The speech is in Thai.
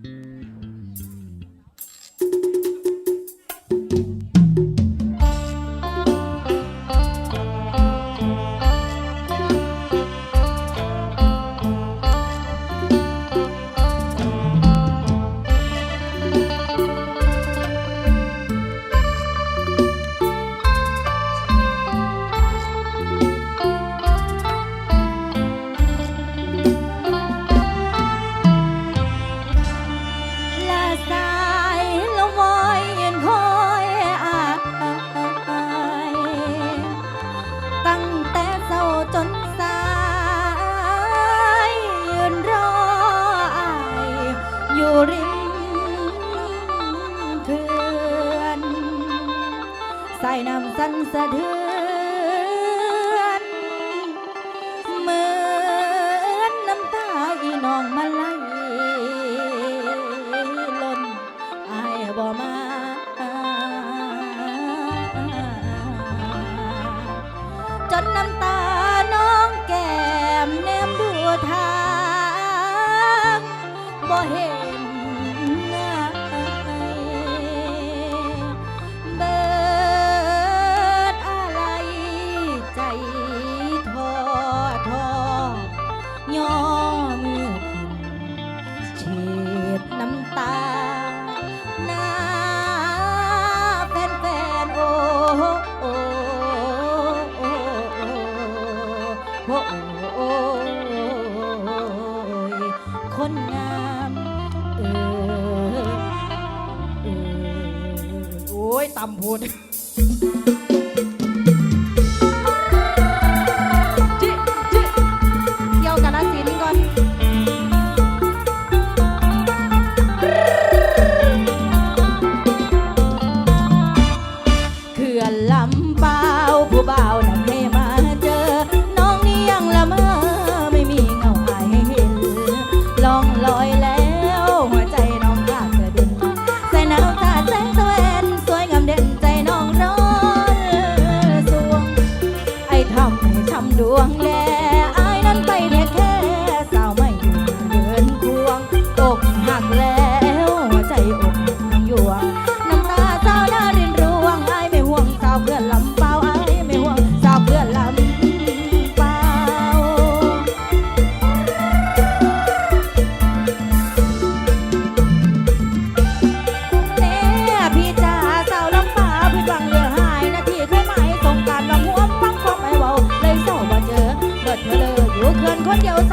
แล ริมเขื่อนสายน้ำสั่นสะเทือนเหมือนน้ำตาอีน้องมาไหลล้นอายบ่มาจนน้ำตาน้องแก้มแนมดูทางบ่เห็น โอ้โอ้ยคนงามเออเออโอ้ยตำพูด Adiós.